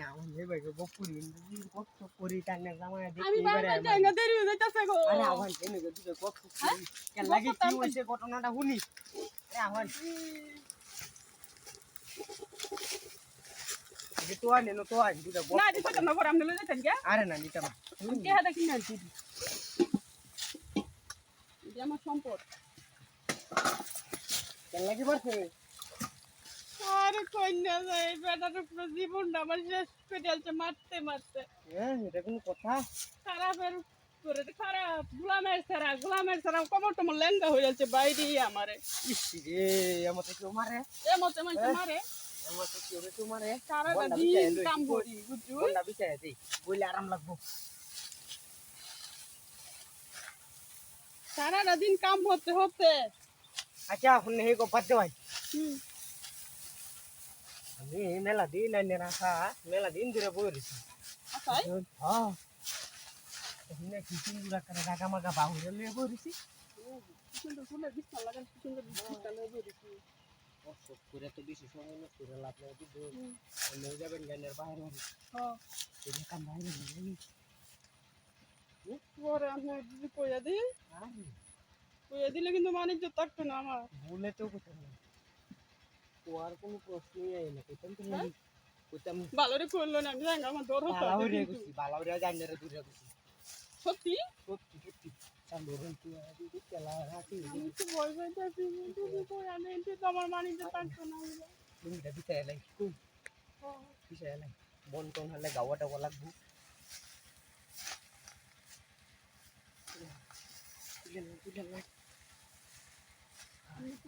না মেয়ে ভাই বপুরি কষ্ট করি তার না আমি দেখি বাইরে এবারে যাই না দেরি হয়ে যাইতাছে গো। আরে আমার এনে গো দুটো কষ্ট করি। কেন লাগে কি হইছে ঘটনাটা শুনি। আরে আমার যে তো আনে তো আনে দুটো না দিতে কেন করে। আপনি লয়ে যাইতেন কে? আরে না নিতাম কে হাতে কিনে আনছি? আমার সম্পদ। কেন লাগি পারছে আরে কন্যা যাই বেটার উপরে জীবনটা আমার শেষ করে মারতে মারতে। হ্যাঁ এটা কোনো কথা? খারাপের করে খারাপ গোলামের ছাড়া গোলামের ছাড়া কমর টমর লেঙ্গা হয়ে যাচ্ছে বাইরে আমারে। রে আমার কেউ মারে? এ মতে মানুষ মারে। আমার তো কেউ কেউ মারে? সারাটা দিন কাম করি বুঝছ দেই বইলে আরাম লাগবো। সারাটা দিন কাম হতে হতে। আচ্ছা শুনে হে গো বাদ দেওয়াই হুম। আমি মেলা দিন আইনে রাখা মেলা দিন ধরে বই রয়েছি হ্যাঁ কি সুন্দর করে রাগা মাগা বাহুরে লিয়ে বই রয়েছি সুন্দর ফুলের বিস্তার লাগান সুন্দর বিস্তার লাগে বেরিয়েছি অসব করে তো বেশি সময় নষ্ট করে লাভ নাই কিন্তু হুম যাবেন গানের বাইরে হ্যাঁ কাম বাইরে পরে আমি যদি কইয়া দিই কইয়া দিলে কিন্তু বাণিজ্য থাকতো না আমার বলে তো কোথাও না আর কোনো প্রশ্নই আই না কইতাম তো হ্যাঁ? কইতাম ভালো রে করল না আমি জানি না, আমার ডর হতো বালাউরে গেছি বালাউরে জানারে দূরে গেছি সত্যি? সত্যি সত্যি। চালু হইতে আদি তেলা রাতি আমি তো ভয় পাইতেছি যদি কইয়া দিই তো আমার বাণিজ্য থাকতো না তুমি এটা বিছায় লাই কই বিছায় লাই বন টন হলে গাওয়া টাওয়া লাগবো। আমি তো না আমি কেটে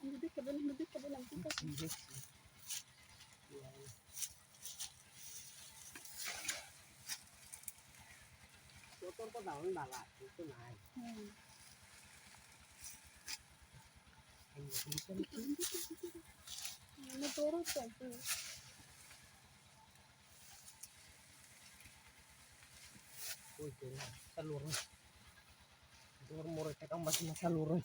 Nabit ka ba? Nabit ka ba? Nabit ka ba? Chỗ con có đầu nó bà lại chỗ này. Ừ. Anh nhìn thấy Nó tốt lắm trời ơi. Uy, kaya, saluron. Dormore, teka, mas masaluron.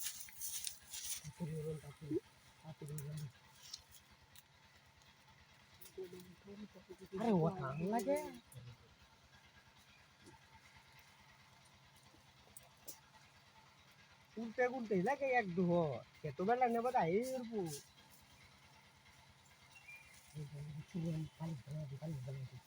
અરે વો ઠામ લાગે ઉલટે ઉલટે લાગે એક દુહો કે તો બેલા ને બધા હિરપુ ખાલી ખાલી ખાલી